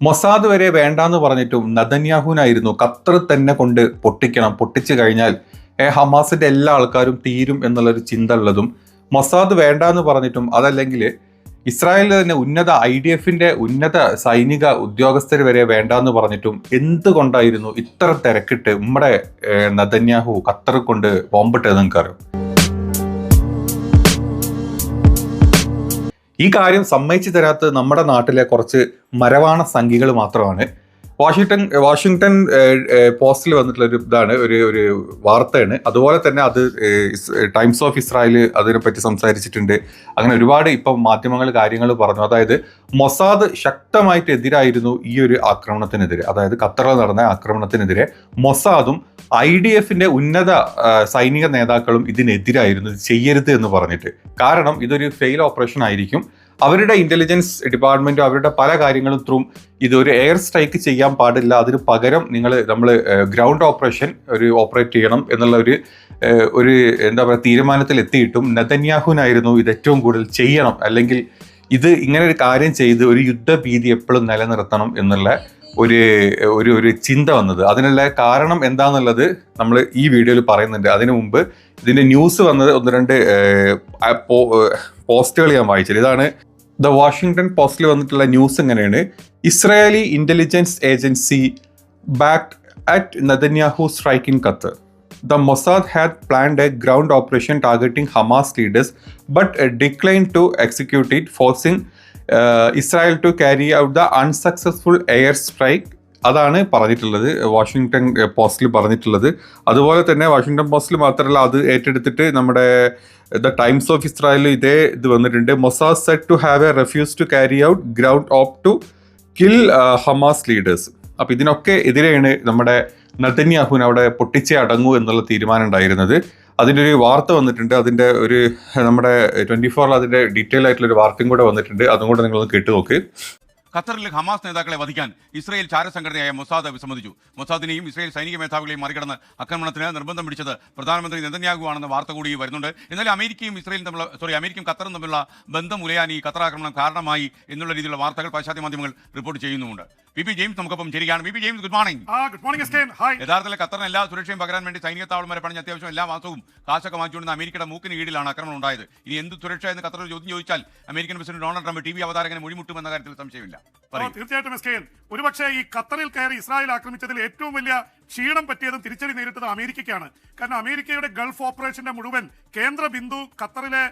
Mossad വരെ വേണ്ടാന്ന് പറഞ്ഞിട്ടും നദന്യാഹുനായിരുന്നു ഖത്തർ തന്നെ കൊണ്ട് പൊട്ടിക്കണം. പൊട്ടിച്ചു കഴിഞ്ഞാൽ ഏ, ഹമാസിന്റെ എല്ലാ ആൾക്കാരും തീരും എന്നുള്ളൊരു ചിന്ത ഉള്ളതും മൊസാദ് വേണ്ടാന്ന് പറഞ്ഞിട്ടും അതല്ലെങ്കിൽ ഇസ്രായേലിലെ തന്നെ ഉന്നത ഐ ഡി എഫിന്റെ ഉന്നത സൈനിക ഉദ്യോഗസ്ഥർ വരെ വേണ്ടാന്ന് പറഞ്ഞിട്ടും എന്തുകൊണ്ടായിരുന്നു ഇത്ര തിരക്കിട്ട് നമ്മുടെ നദന്യാഹു ഖത്തർ കൊണ്ട് ബോംബിട്ടത് നിങ്ങൾക്കറിയാം? ഈ കാര്യം സമ്മതിച്ചു തരാത്തത് നമ്മുടെ നാട്ടിലെ കുറച്ച് മരവാണ സംഖ്യകൾ മാത്രമാണ്. വാഷിങ്ടൺ വാഷിങ്ടൺ പോസ്റ്റിൽ വന്നിട്ടുള്ള ഒരു ഇതാണ് ഒരു ഒരു വാർത്തയാണ്. അതുപോലെ തന്നെ അത് ടൈംസ് ഓഫ് ഇസ്രായേൽ അതിനെപ്പറ്റി സംസാരിച്ചിട്ടുണ്ട്. അങ്ങനെ ഒരുപാട് ഇപ്പം മാധ്യമങ്ങൾ കാര്യങ്ങൾ പറഞ്ഞു. അതായത് മൊസാദ് ശക്തമായിട്ട് എതിരായിരുന്നു ഈ ഒരു ആക്രമണത്തിനെതിരെ. അതായത് ഖത്തറിൽ നടന്ന ആക്രമണത്തിനെതിരെ മൊസാദും ഐ ഡി എഫിന്റെ ഉന്നത സൈനിക നേതാക്കളും ഇതിനെതിരായിരുന്നു. ഇത് ചെയ്യരുത് എന്ന് പറഞ്ഞിട്ട്. കാരണം ഇതൊരു ഫെയിൽ ഓപ്പറേഷൻ ആയിരിക്കും. അവരുടെ ഇന്റലിജൻസ് ഡിപ്പാർട്ട്മെന്റും അവരുടെ പല കാര്യങ്ങളും ത്രൂ ഇതൊരു എയർ സ്ട്രൈക്ക് ചെയ്യാൻ പാടില്ല. അതിന് പകരം നിങ്ങൾ നമ്മൾ ഗ്രൗണ്ട് ഓപ്പറേഷൻ ഒരു ഓപ്പറേറ്റ് ചെയ്യണം എന്നുള്ള ഒരു ഒരു എന്താ പറയുക തീരുമാനത്തിൽ എത്തിയിട്ടും നതന്യാഹുനായിരുന്നു ഇത് ഏറ്റവും കൂടുതൽ ചെയ്യണം. അല്ലെങ്കിൽ ഇത് ഇങ്ങനെ ഒരു കാര്യം ചെയ്ത് ഒരു യുദ്ധഭീതി എപ്പോഴും നിലനിർത്തണം എന്നുള്ള ഒരു ഒരു ഒരു ചിന്ത വന്നത്. അതിനുള്ള കാരണം എന്താണെന്നുള്ളത് നമ്മൾ ഈ വീഡിയോയിൽ പറയുന്നുണ്ട്. അതിനു മുമ്പ് ഇതിന്റെ ന്യൂസ് വന്നത് ഒന്ന് രണ്ട് പോസ്റ്റുകൾ ഞാൻ വായിച്ചത്. ഇതാണ് ദ വാഷിങ്ടൺ പോസ്റ്റിൽ വന്നിട്ടുള്ള ന്യൂസ് എങ്ങനെയാണ്? Israeli intelligence agency back at Netanyahu strike in Qatar. The Mossad had planned a ground operation targeting leaders but uh, declined to execute it, uh, to carry out the unsuccessful air strike. അതാണ് പറഞ്ഞിട്ടുള്ളത് Washington പോസ്റ്റിൽ പറഞ്ഞിട്ടുള്ളത്. അതുപോലെ തന്നെ Washington പോസ്റ്റിൽ മാത്രമല്ല അത് ഏറ്റെടുത്തിട്ട് നമ്മുടെ ദ ടൈംസ് ഓഫ് ഇസ്രായേൽ ഇതേ ഇത് വന്നിട്ടുണ്ട്. Mossad said to have a refuse to carry out ground op to kill Hamas leaders അപ്പം ഇതിനൊക്കെ എതിരെയാണ് നമ്മുടെ നതന്യാഹുൻ അവിടെ പൊട്ടിച്ചേ അടങ്ങൂ എന്നുള്ള തീരുമാനം ഉണ്ടായിരുന്നത്. അതിന്റെ ഒരു വാർത്ത വന്നിട്ടുണ്ട്. അതിന്റെ ഒരു നമ്മുടെ ട്വന്റി ഫോറിൽ അതിന്റെ ഡീറ്റെയിൽ ആയിട്ടുള്ള ഒരു വാർത്തയും കൂടെ വന്നിട്ടുണ്ട്. അതും കൂടെ നിങ്ങളൊന്ന് കേട്ടു നോക്ക്. ഖത്തറിൽ ഹമാസ് നേതാക്കളെ വധിക്കാൻ ഇസ്രയേൽ ചാരസംഘടനയായ മൊസാദ് വിസമ്മതിച്ചു. മൊസാദിനെയും ഇസ്രയേൽ സൈനിക മേധാവികളെയും മറികടന്ന് ആക്രമണത്തിന് നിർബന്ധം പിടിച്ചത് പ്രധാനമന്ത്രി നെതന്യാഹു ആണെന്ന വാർത്ത കൂടി വരുന്നുണ്ട്. എന്നാൽ അമേരിക്കയും ഇസ്രയേലും തമ്മിലുള്ള സോറി അമേരിക്കയും ഖത്തറും തമ്മിലുള്ള ബന്ധം ഉലയാൻ ഈ ഖത്തർ ആക്രമണം കാരണമായി എന്നുള്ള രീതിയിലുള്ള വാർത്തകൾ പാശ്ചാത്യ മാധ്യമങ്ങൾ റിപ്പോർട്ട് ചെയ്യുന്നുമുണ്ട്. വി പി ജെയിംസ് നമുക്കൊപ്പം ശരിയാണ് V P James good morning good morning യഥാർത്ഥത്തിൽ ഖത്തറിന് എല്ലാ സുരക്ഷയും പകരാൻ വേണ്ടി സൈനിക താവളം വരെ പണിഞ്ഞ അത്യാവശ്യം എല്ലാ മാസവും കാശൊക്കെ മാറ്റിക്കൊണ്ടുന്ന അമേരിക്കയുടെ മൂക്കിന് കീഴിലാണ് ആക്രമണം ഉണ്ടായത്. ഇനി എന്ത് സുരക്ഷ എന്ന് ഖത്തർ ചോദ്യം ചോദിച്ചാൽ American president Donald Trump T V അവതാരകനെ മൊഴിമുട്ടുമെന്ന കാര്യത്തിൽ സംശയമില്ല. ആ, എസ് തീർച്ചയായിട്ടും എസ്കേൻ ഒരുപക്ഷെ ഈ ഖത്തറിൽ കയറി ഇസ്രായേൽ ആക്രമിച്ചതിൽ ഏറ്റവും വലിയ ക്ഷീണം പറ്റിയതും തിരിച്ചടി നേരിട്ടത് അമേരിക്കയ്ക്കാണ്. കാരണം അമേരിക്കയുടെ ഗൾഫ് ഓപ്പറേഷന്റെ മുഴുവൻ കേന്ദ്ര ബിന്ദു ഖത്തറിലെ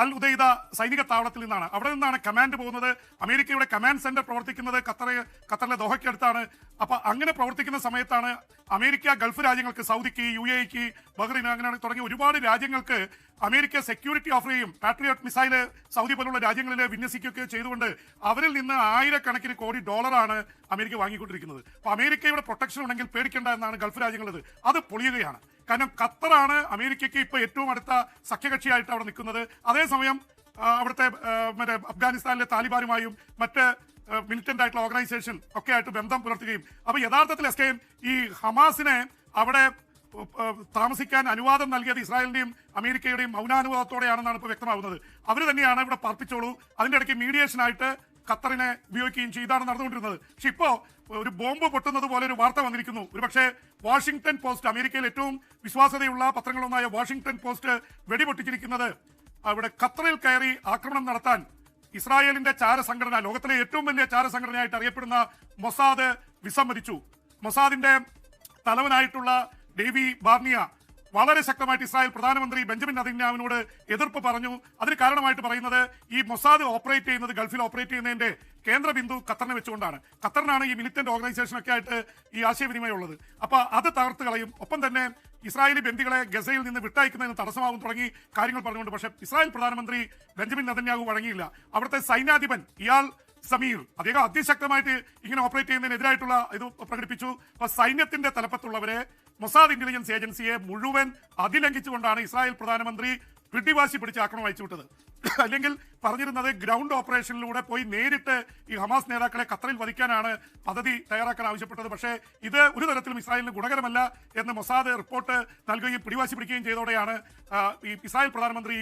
അൽ ഉദൈദ സൈനിക താവളത്തിൽ നിന്നാണ്. അവിടെ നിന്നാണ് കമാൻഡ് പോകുന്നത്. അമേരിക്കയുടെ കമാൻഡ് സെന്റർ പ്രവർത്തിക്കുന്നത് ഖത്തറ് ഖത്തറിലെ ദോഹയ്ക്കടുത്താണ് അപ്പൊ അങ്ങനെ പ്രവർത്തിക്കുന്ന സമയത്താണ് അമേരിക്ക ഗൾഫ് രാജ്യങ്ങൾക്ക് സൗദിക്ക് യു എക്ക് ബഹ്റിൻ അങ്ങനെ തുടങ്ങിയ ഒരുപാട് രാജ്യങ്ങൾക്ക് അമേരിക്ക സെക്യൂരിറ്റി ഓഫർ ചെയ്യും. പാട്രിയോട്ട് മിസൈൽ സൗദി പോലുള്ള രാജ്യങ്ങളിൽ വിന്യസിക്കുകയൊക്കെ ചെയ്തുകൊണ്ട് അവരിൽ നിന്ന് ആയിരക്കണക്കിന് കോടി ഡോളറാണ് അമേരിക്ക വാങ്ങിക്കൊണ്ടിരിക്കുന്നത്. അപ്പൊ അമേരിക്കയുടെ പ്രൊട്ടക്ഷൻ ഉണ്ടെങ്കിൽ പേടിക്കേണ്ട എന്നാണ് ഗൾഫ് രാജ്യങ്ങളത്. അത് പൊളിയുകയാണ്. കാരണം ഖത്തറാണ് അമേരിക്കയ്ക്ക് ഇപ്പോൾ ഏറ്റവും അടുത്ത സഖ്യകക്ഷിയായിട്ട് അവിടെ നിൽക്കുന്നത്. അതേസമയം അവിടുത്തെ മറ്റേ അഫ്ഗാനിസ്ഥാനിലെ താലിബാനുമായും മറ്റ് മിലിറ്റന്റ് ആയിട്ടുള്ള ഓർഗനൈസേഷൻ ഒക്കെ ആയിട്ട് ബന്ധം പുലർത്തുകയും. അപ്പൊ യഥാർത്ഥത്തിൽ എസ് ഈ ഹമാസിനെ അവിടെ താമസിക്കാൻ അനുവാദം നൽകിയത് ഇസ്രായേലിന്റെയും അമേരിക്കയുടെയും മൗനാനുവാദത്തോടെയാണെന്നാണ് ഇപ്പോൾ വ്യക്തമാകുന്നത്. അവർ തന്നെയാണ് ഇവിടെ പാർപ്പിച്ചോളൂ. അതിന്റെ ഇടയ്ക്ക് മീഡിയേഷനായിട്ട് ഖത്തറിനെ ഉപയോഗിക്കുകയും ചെയ്താണ് നടന്നുകൊണ്ടിരുന്നത്. പക്ഷെ ഇപ്പോ ഒരു ബോംബ് പൊട്ടുന്നത് പോലെ ഒരു വാർത്ത വന്നിരിക്കുന്നു. ഒരു പക്ഷേ വാഷിംഗ്ടൺ പോസ്റ്റ് അമേരിക്കയിൽ ഏറ്റവും വിശ്വാസ്യതയുള്ള പത്രങ്ങളൊന്നായ വാഷിംഗ്ടൺ പോസ്റ്റ് വെടിപൊട്ടിച്ചിരിക്കുന്നത്. അവിടെ ഖത്തറിൽ കയറി ആക്രമണം നടത്താൻ ഇസ്രായേലിന്റെ ചാര സംഘടന ലോകത്തിലെ ഏറ്റവും വലിയ ചാര സംഘടനയായിട്ട് അറിയപ്പെടുന്ന മൊസാദ് വിസമ്മതിച്ചു. മൊസാദിന്റെ തലവനായിട്ടുള്ള ഡേവി ബാർണിയ വളരെ ശക്തമായിട്ട് ഇസ്രായേൽ പ്രധാനമന്ത്രി ബെഞ്ചമിൻ നദിന്യാവിനോട് എതിർപ്പ് പറഞ്ഞു. അതിന് കാരണമായിട്ട് പറയുന്നത് ഈ മൊസാദ് ഓപ്പറേറ്റ് ചെയ്യുന്നത് ഗൾഫിൽ ഓപ്പറേറ്റ് ചെയ്യുന്നതിന്റെ കേന്ദ്ര ബിന്ദു ഖത്തറിനെ വെച്ചുകൊണ്ടാണ്. ഖത്തറിനാണ് ഈ മിലിറ്റന്റ് ഓർഗനൈസേഷൻ ഒക്കെ ആയിട്ട് ഈ ആശയവിനിമയം ഉള്ളത് അപ്പൊ അത് തകർത്ത് കളയും. ഒപ്പം തന്നെ ഇസ്രായേലി ബന്ദികളെ ഗസയിൽ നിന്ന് വിട്ടയക്കുന്നതിന് തടസ്സമാവും തുടങ്ങി കാര്യങ്ങൾ പറഞ്ഞുകൊണ്ട്. പക്ഷേ ഇസ്രായേൽ പ്രധാനമന്ത്രി ബെഞ്ചമിൻ നദന്യാഹു വഴങ്ങിയില്ല. അവിടുത്തെ സൈന്യാധിപൻ ഇയാൾ സമീർ അദ്ദേഹം അതിശക്തമായിട്ട് ഇങ്ങനെ ഓപ്പറേറ്റ് ചെയ്യുന്നതിനെതിരായിട്ടുള്ള ഇത് പ്രകടിപ്പിച്ചു. അപ്പൊ സൈന്യത്തിന്റെ തലപ്പത്തുള്ളവരെ മൊസാദ് ഇന്റലിജൻസ് ഏജൻസിയെ മുഴുവൻ അതിലംഘിച്ചുകൊണ്ടാണ് ഇസ്രായേൽ പ്രധാനമന്ത്രി പിടിവാശി പിടിച്ച് ആക്രമണം അയച്ചുവിട്ടത് അല്ലെങ്കിൽ പറഞ്ഞിരുന്നത് ഗ്രൗണ്ട് ഓപ്പറേഷനിലൂടെ പോയി നേരിട്ട് ഈ ഹമാസ് നേതാക്കളെ ഖത്തറിൽ വധിക്കാനാണ് പദ്ധതി തയ്യാറാക്കാൻ ആവശ്യപ്പെട്ടത്. പക്ഷേ ഇത് ഒരു തരത്തിലും ഇസ്രായേലിന് ഗുണകരമല്ല എന്ന് മൊസാദ് റിപ്പോർട്ട് നൽകുകയും പിടിവാശി പിടിക്കുകയും ചെയ്തതോടെയാണ് ഈ ഇസ്രായേൽ പ്രധാനമന്ത്രി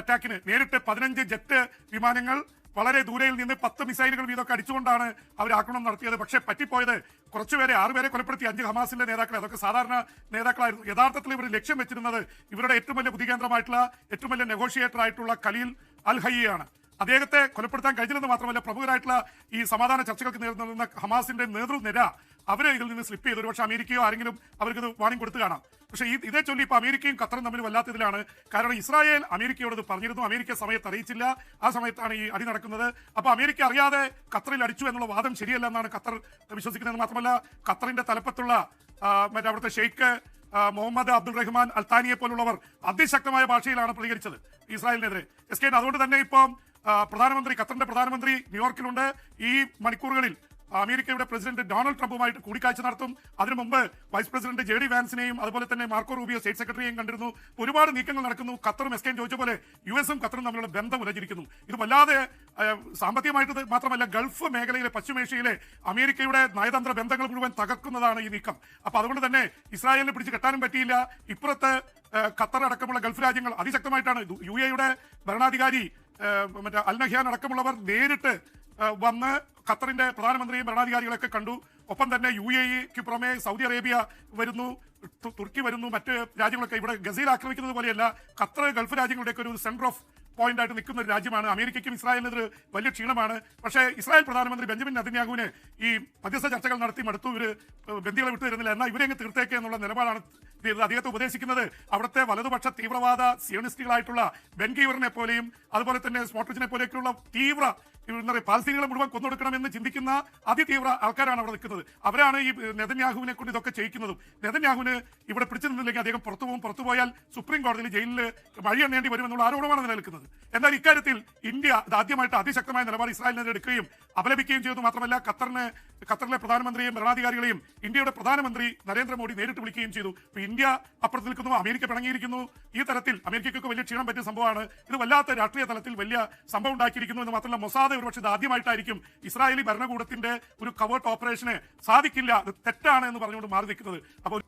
അറ്റാക്കിന് നേരിട്ട് പതിനഞ്ച് ജെറ്റ് വിമാനങ്ങൾ വളരെ ദൂരയിൽ നിന്ന് പത്ത് മിസൈലുകൾ വീതമൊക്കെ അടിച്ചുകൊണ്ടാണ് അവർ ആക്രമണം നടത്തിയത്. പക്ഷേ പറ്റിപ്പോയത് കുറച്ചുപേരെ ആറുപേരെ കൊലപ്പെടുത്തി അഞ്ച് ഹമാസിന്റെ നേതാക്കളെ. അതൊക്കെ സാധാരണ നേതാക്കളായിരുന്നു. യഥാർത്ഥത്തിൽ ഇവർ ലക്ഷ്യം വെച്ചിരുന്നത് ഇവരുടെ ഏറ്റവും വലിയ ബുദ്ധികേന്ദ്രമായിട്ടുള്ള ഏറ്റവും വലിയ നെഗോഷിയേറ്റർ ആയിട്ടുള്ള ഖലീൽ അൽ ഹയ്യാണ് അദ്ദേഹത്തെ കൊലപ്പെടുത്താൻ കഴിഞ്ഞില്ലെന്ന് മാത്രമല്ല പ്രമുഖരായിട്ടുള്ള ഈ സമാധാന ചർച്ചകൾക്ക് നേരിടുന്ന ഹമാസിന്റെ നേതൃനിര അവരെ ഇതിൽ നിന്ന് സ്ലിപ്പ് ചെയ്തു. ഒരുപക്ഷെ അമേരിക്കയോ ആരെങ്കിലും അവർക്ക് വാണിംഗ് കൊടുത്തു കാണാം. പക്ഷേ ഈ ഇതേ ചൊല്ലി ഇപ്പോൾ അമേരിക്കയും ഖത്തറും തമ്മിൽ വല്ലാത്ത ഇതിലാണ് കാരണം ഇസ്രായേൽ അമേരിക്കയോട് ഇത് പറഞ്ഞിരുന്നു. അമേരിക്ക സമയത്ത് അറിയിച്ചില്ല. ആ സമയത്താണ് ഈ അടി നടക്കുന്നത്. അപ്പോൾ അമേരിക്ക അറിയാതെ ഖത്തറിൽ അടിച്ചു എന്നുള്ള വാദം ശരിയല്ല എന്നാണ് ഖത്തർ വിശ്വസിക്കുന്നത്. മാത്രമല്ല ഖത്തറിന്റെ തലപ്പത്തുള്ള മറ്റേ അവിടുത്തെ ഷെയ്ഖ് മുഹമ്മദ് അബ്ദുൾ റഹ്മാൻ അൽത്താനിയെ പോലുള്ളവർ അതിശക്തമായ ഭാഷയിലാണ് പ്രതികരിച്ചത് ഇസ്രായേലിനെതിരെ. എസ് കെ അതുകൊണ്ട് തന്നെ ഇപ്പം പ്രധാനമന്ത്രി ഖത്തറിന്റെ പ്രധാനമന്ത്രി ന്യൂയോർക്കിലുണ്ട്. ഈ മണിക്കൂറുകളിൽ അമേരിക്കയുടെ പ്രസിഡന്റ് ഡൊണാൾഡ് ട്രംപുമായിട്ട് കൂടിക്കാഴ്ച നടത്തും. അതിനു മുമ്പ് വൈസ് പ്രസിഡന്റ് ജെ ഡി വാൻസിനെയും അതുപോലെ തന്നെ മാർക്കോ റൂബിയോ സ്റ്റേറ്റ് സെക്രട്ടറിയെയും കണ്ടിരുന്നു. ഒരുപാട് നീക്കങ്ങൾ നടക്കുന്നു. ഖത്തറും എസ്കെയും ചോദിച്ച പോലെ യു എസും ഖത്തറും തമ്മിലുള്ള ബന്ധം ഉലഞ്ഞിരിക്കുന്നു ഇത് വല്ലാതെ സാമ്പത്തികമായിട്ട് മാത്രമല്ല ഗൾഫ് മേഖലയിലെ പശ്ചിമേഷ്യയിലെ അമേരിക്കയുടെ നയതന്ത്ര ബന്ധങ്ങൾ മുഴുവൻ തകർക്കുന്നതാണ് ഈ നീക്കം. അപ്പൊ അതുകൊണ്ട് തന്നെ ഇസ്രായേലിനെ പിടിച്ച് കെട്ടാനും പറ്റിയില്ല. ഇപ്പുറത്ത് ഖത്തർ അടക്കമുള്ള ഗൾഫ് രാജ്യങ്ങൾ അതിശക്തമായിട്ടാണ് യു എയുടെ ഭരണാധികാരി മറ്റേ അൽ നഹ്യാൻ അടക്കമുള്ളവർ നേരിട്ട് വന്ന് ഖത്തറിന്റെ പ്രധാനമന്ത്രിയും ഭരണാധികാരികളൊക്കെ കണ്ടു. ഒപ്പം തന്നെ യു എ ഇക്ക് പുറമെ സൗദി അറേബ്യ വരുന്നു തുർക്കി വരുന്നു മറ്റ് രാജ്യങ്ങളൊക്കെ ഇവിടെ ഗസയിൽ ആക്രമിക്കുന്നത് പോലെയല്ല ഖത്തർ ഗൾഫ് രാജ്യങ്ങളുടെയൊക്കെ ഒരു സെന്റർ ഓഫ് പോയിന്റ് ആയിട്ട് നിൽക്കുന്ന ഒരു രാജ്യമാണ്. അമേരിക്കയ്ക്കും ഇസ്രായേലിനെതിരെ വലിയ ക്ഷീണമാണ്. പക്ഷേ ഇസ്രായേൽ പ്രധാനമന്ത്രി ബെഞ്ചമിൻ നദിന്യാഹുവിന് ഈ മധ്യസ്ഥ ചർച്ചകൾ നടത്തി മടുത്തു. ഇവർ ബന്ധികളെ വിട്ടു തരുന്നില്ല. എന്നാൽ ഇവരെങ്ങ് തീർത്തേക്കുക എന്നുള്ള നിലപാടാണ് അദ്ദേഹത്തെ ഉപദേശിക്കുന്നത് അവിടുത്തെ വലതുപക്ഷ തീവ്രവാദ സിയോണിസ്റ്റുകളായിട്ടുള്ള ബെൻഗീവറിനെ പോലെയും അതുപോലെ തന്നെ സ്മോട്രിച്ചിനെ പോലെയൊക്കെയുള്ള തീവ്ര എന്താ പറയുക പാലസ്തീനികളെ മുഴുവൻ കൊന്നൊടുക്കണമെന്ന് ചിന്തിക്കുന്ന അതിതീവ്ര ആൾക്കാരാണ് അവിടെ നിൽക്കുന്നത്. അവരാണ് ഈ നെതന്യാഹുവിനെ കൊണ്ട് ഇതൊക്കെ ചെയ്യിക്കുന്നതും. നെതന്യാഹുവിന് ഇവിടെ പിടിച്ചു നിന്നില്ലെങ്കിൽ അദ്ദേഹം പുറത്തു പോകും പുറത്തു പോയാൽ സുപ്രീം കോടതിയിൽ ജയിലിൽ വഴി എണ്ണേണ്ടി വരുമെന്നുള്ള ആരോപണമാണ് നിലനിൽക്കുന്നത്. എന്നാൽ ഇക്കാര്യത്തിൽ ഇന്ത്യ ആദ്യമായിട്ട് അതിശക്തമായ നിലപാട് ഇസ്രായേലിനെതിരെ എടുക്കുകയും അപലപിക്കുകയും ചെയ്തു മാത്രമല്ല ഖത്തറിന് ഖത്തറിലെ പ്രധാനമന്ത്രിയും ഭരണാധികാരികളെയും ഇന്ത്യയുടെ പ്രധാനമന്ത്രി നരേന്ദ്രമോദി നേരിട്ട് വിളിക്കുകയും ചെയ്തു. ഇന്ത്യ അപ്പുറത്ത് നിൽക്കുന്നു അമേരിക്ക പിണങ്ങിയിരിക്കുന്നു. ഈ തരത്തിൽ അമേരിക്കയ്ക്കൊക്കെ വലിയ ക്ഷീണം പറ്റിയ സംഭവമാണ്. ഇത് വല്ലാത്ത രാഷ്ട്രീയ തലത്തിൽ വലിയ സംഭവം ഉണ്ടാക്കിയിരിക്കുന്നു എന്ന് മാത്രമല്ല മൊസാദ് ഒരുപക്ഷെ ഇത് ആദ്യമായിട്ടായിരിക്കും ഇസ്രായേലി ഭരണകൂടത്തിന്റെ ഒരു കവേർട്ട് ഓപ്പറേഷന് സാധിക്കില്ല. അത് തെറ്റാണ് എന്ന് പറഞ്ഞുകൊണ്ട് മാറി നിൽക്കുന്നത്. അപ്പോൾ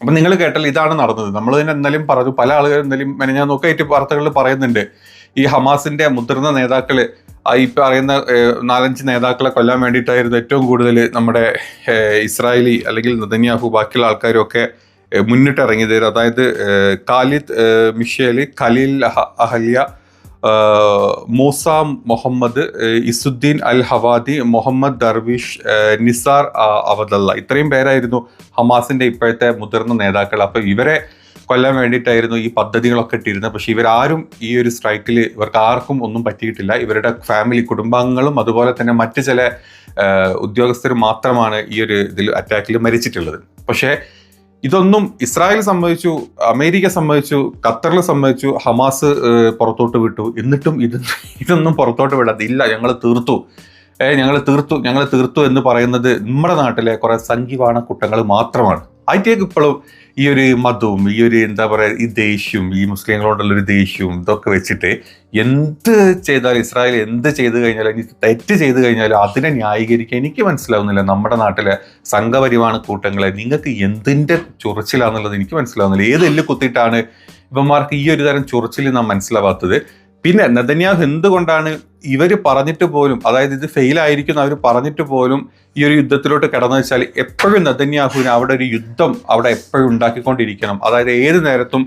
അപ്പൊ നിങ്ങൾ കേട്ടാൽ ഇതാണ് നടന്നത്. നമ്മൾ തന്നെ എന്നാലും പറഞ്ഞു പല ആളുകൾ എന്നാലും ഞാൻ നോക്കായിട്ട് വാർത്തകളിൽ പറയുന്നുണ്ട്. ഈ ഹമാസിന്റെ മുതിർന്ന നേതാക്കൾ ഈ പറയുന്ന നാലഞ്ച് നേതാക്കളെ കൊല്ലാൻ വേണ്ടിയിട്ടായിരുന്നു ഏറ്റവും കൂടുതൽ നമ്മുടെ ഇസ്രായേലി അല്ലെങ്കിൽ നദന്യാഹു ബാക്കിയുള്ള ആൾക്കാരും ഒക്കെ ഏഹ്, മുന്നിട്ടിറങ്ങിയത് അതായത് ഖാലിദ് മിഷേൽ ഖലീൽ അഹ- Ahalya Musa Muhammad Izzuddin al Hawadi Muhammad Darwish Nizar Awadallah ഇത്രയും പേരായിരുന്നു ഹമാസിന്റെ ഇപ്പോഴത്തെ മുതിർന്ന നേതാക്കൾ. അപ്പോൾ ഇവരെ കൊല്ലാൻ വേണ്ടിയിട്ടായിരുന്നു ഈ പദ്ധതികളൊക്കെ ഇട്ടിരുന്നത്. പക്ഷെ ഇവരാരും ഈ ഒരു സ്ട്രൈക്കിൽ ഇവർക്ക് ആർക്കും ഒന്നും പറ്റിയിട്ടില്ല. ഇവരുടെ ഫാമിലി കുടുംബാംഗങ്ങളും അതുപോലെ തന്നെ മറ്റ് ചില ഉദ്യോഗസ്ഥരും മാത്രമാണ് ഈ ഒരു ഇതിൽ അറ്റാക്കിൽ മരിച്ചിട്ടുള്ളത്. പക്ഷേ ഇതൊന്നും ഇസ്രായേൽ സംബന്ധിച്ചു അമേരിക്ക സംബന്ധിച്ചു ഖത്തറിൽ സംബന്ധിച്ചു ഹമാസ് പുറത്തോട്ട് വിട്ടു. എന്നിട്ടും ഇത് ഇതൊന്നും പുറത്തോട്ട് വിടാതെ ഇല്ല ഞങ്ങൾ തീർത്തു. ഏഹ് ഞങ്ങൾ തീർത്തു ഞങ്ങൾ തീർത്തു എന്ന് പറയുന്നത് നമ്മുടെ നാട്ടിലെ കുറേ സംഘിവാണ കുട്ടങ്ങൾ മാത്രമാണ്. അതിലേക്ക് ഇപ്പോഴും ഈ ഒരു മതവും ഈ ഒരു എന്താ പറയുക ഈ ദേഷ്യവും ഈ മുസ്ലിങ്ങളോടുള്ള ഒരു ദേഷ്യവും ഇതൊക്കെ വെച്ചിട്ട് എന്ത് ചെയ്താൽ ഇസ്രായേൽ എന്ത് ചെയ്തു കഴിഞ്ഞാലും ഇനി തെറ്റ് ചെയ്തു കഴിഞ്ഞാലും അതിനെ ന്യായീകരിക്കാൻ എനിക്ക് മനസ്സിലാവുന്നില്ല. നമ്മുടെ നാട്ടിലെ സംഘപരിവാണ കൂട്ടങ്ങളെ നിങ്ങൾക്ക് എന്തിന്റെ ചൊറിച്ചിലാന്നുള്ളത് എനിക്ക് മനസ്സിലാവുന്നില്ല. ഏത് എല്ല് കുത്തിയിട്ടാണ് ഇവന്മാർക്ക് ഈ ഒരു തരം ചൊറിച്ചിൽ നാം മനസ്സിലാവാത്തത്? പിന്നെ നദന്യാഹ് എന്തുകൊണ്ടാണ് ഇവർ പറഞ്ഞിട്ട് പോലും അതായത് ഇത് ഫെയിൽ ആയിരിക്കും അവർ പറഞ്ഞിട്ട് പോലും ഈ ഒരു യുദ്ധത്തിലോട്ട് കടന്നു വെച്ചാൽ എപ്പോഴും നദന്യാഹുവിന് അവിടെ ഒരു യുദ്ധം അവിടെ എപ്പോഴും ഉണ്ടാക്കിക്കൊണ്ടിരിക്കണം. അതായത് ഏത് നേരത്തും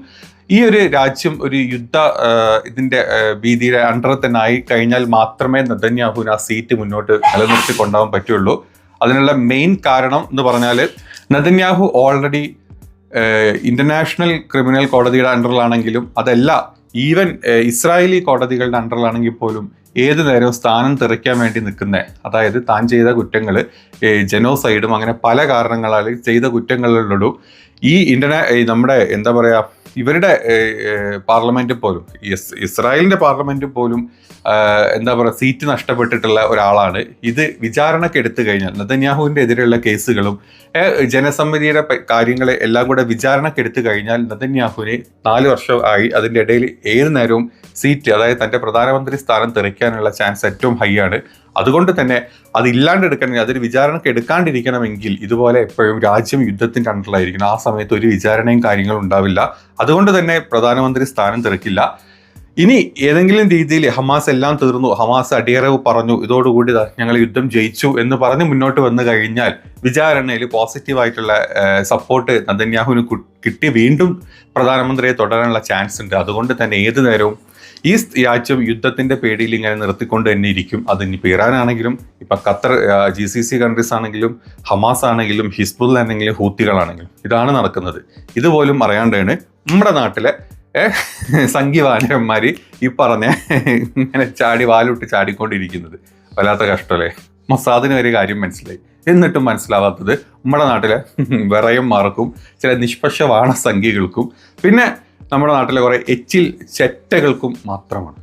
ഈ ഒരു രാജ്യം ഒരു യുദ്ധ ഇതിന്റെ ഭീതിയുടെ അണ്ടറിൽ തന്നെ ആയി കഴിഞ്ഞാൽ മാത്രമേ നദന്യാഹുവിന് ആ സീറ്റ് മുന്നോട്ട് നിലനിർത്തി കൊണ്ടുപോകാൻ പറ്റുള്ളൂ. അതിനുള്ള മെയിൻ കാരണം എന്ന് പറഞ്ഞാൽ നദന്യാഹു ഓൾറെഡി ഇന്റർനാഷണൽ ക്രിമിനൽ കോടതിയുടെ അണ്ടറിലാണെങ്കിലും അതല്ല ഈവൻ ഇസ്രായേലി കോടതികളുടെ അണ്ടറിലാണെങ്കിൽ പോലും ഏത് നേരവും സ്ഥാനം തെറിക്കാൻ വേണ്ടി നിൽക്കുന്ന. അതായത് താൻ ചെയ്ത കുറ്റങ്ങൾ ജനോസൈഡും അങ്ങനെ പല കാരണങ്ങളാൽ ചെയ്ത കുറ്റങ്ങളിലുള്ളൂ ഈ ഇന്റർനാ നമ്മുടെ എന്താ പറയാ ഇവരുടെ പാർലമെന്റ് പോലും ഇസ് ഇസ്രായേലിന്റെ പാർലമെന്റ് പോലും എന്താ പറയുക സീറ്റ് നഷ്ടപ്പെട്ടിട്ടുള്ള ഒരാളാണ്. ഇത് വിചാരണക്ക് എടുത്തു കഴിഞ്ഞാൽ നെതന്യാഹുവിന്റെ എതിരെയുള്ള കേസുകളും ജനസമ്മതിയുടെ കാര്യങ്ങളെ എല്ലാം കൂടെ വിചാരണക്ക് എടുത്തു കഴിഞ്ഞാൽ നെതന്യാഹുവിന് നാല് വർഷം ആയി. അതിന്റെ ഇടയിൽ ഏത് നേരവും സീറ്റ് അതായത് തന്റെ പ്രധാനമന്ത്രി സ്ഥാനം തെറിക്കാനുള്ള ചാൻസ് ഏറ്റവും ഹൈ ആണ്. അതുകൊണ്ട് തന്നെ അത് ഇല്ലാണ്ട് എടുക്കണമെങ്കിൽ അതൊരു വിചാരണക്ക് എടുക്കാണ്ടിരിക്കണമെങ്കിൽ ഇതുപോലെ എപ്പോഴും രാജ്യം യുദ്ധത്തിന്റെ അണ്ടറിലായിരിക്കണം. ആ സമയത്ത് ഒരു വിചാരണയും കാര്യങ്ങളും ഉണ്ടാവില്ല. അതുകൊണ്ട് തന്നെ പ്രധാനമന്ത്രി സ്ഥാനം തെറിക്കില്ല ഇനി ഏതെങ്കിലും രീതിയിൽ ഹമാസ് എല്ലാം തീർന്നു ഹമാസ് അടിയറവ് പറഞ്ഞു ഇതോടുകൂടി ഞങ്ങൾ യുദ്ധം ജയിച്ചു എന്ന് പറഞ്ഞ് മുന്നോട്ട് വന്നു കഴിഞ്ഞാൽ വിചാരണയിൽ പോസിറ്റീവായിട്ടുള്ള സപ്പോർട്ട് നദന്യാഹുവിന് കിട്ടി വീണ്ടും പ്രധാനമന്ത്രിയെ തുടരാനുള്ള ചാൻസ് ഉണ്ട്. അതുകൊണ്ട് തന്നെ ഏത് നേരവും ഈ രാജ്യം യുദ്ധത്തിന്റെ പേടിയിൽ ഇങ്ങനെ നിർത്തിക്കൊണ്ട് തന്നെ ഇരിക്കും. അത് ഇനിയിപ്പോൾ ഇറാനാണെങ്കിലും ഇപ്പൊ Qatar G C C countries ആണെങ്കിലും ഹമാസ് ആണെങ്കിലും ഹിസ്ബുൽ ആണെങ്കിലും ഹൂത്തികളാണെങ്കിലും ഇതാണ് നടക്കുന്നത്. ഇതുപോലും അറിയാണ്ടാണ് നമ്മുടെ നാട്ടിലെ ഏഹ്, സംഘിവാനന്മാര് ഈ പറഞ്ഞ ഇങ്ങനെ ചാടി വാലുട്ട് ചാടിക്കൊണ്ടിരിക്കുന്നത്. വല്ലാത്ത കഷ്ടമല്ലേ മൊസാദിന് ഒരു കാര്യം മനസ്സിലായി. എന്നിട്ടും മനസ്സിലാവാത്തത് നമ്മുടെ നാട്ടിലെ വിറയന്മാർക്കും ചില നിഷ്പക്ഷ വാണസംഖ്യകൾക്കും പിന്നെ നമ്മുടെ നാട്ടിലെ കുറേ എച്ചിൽ ചെറ്റകൾക്കും മാത്രമാണ്.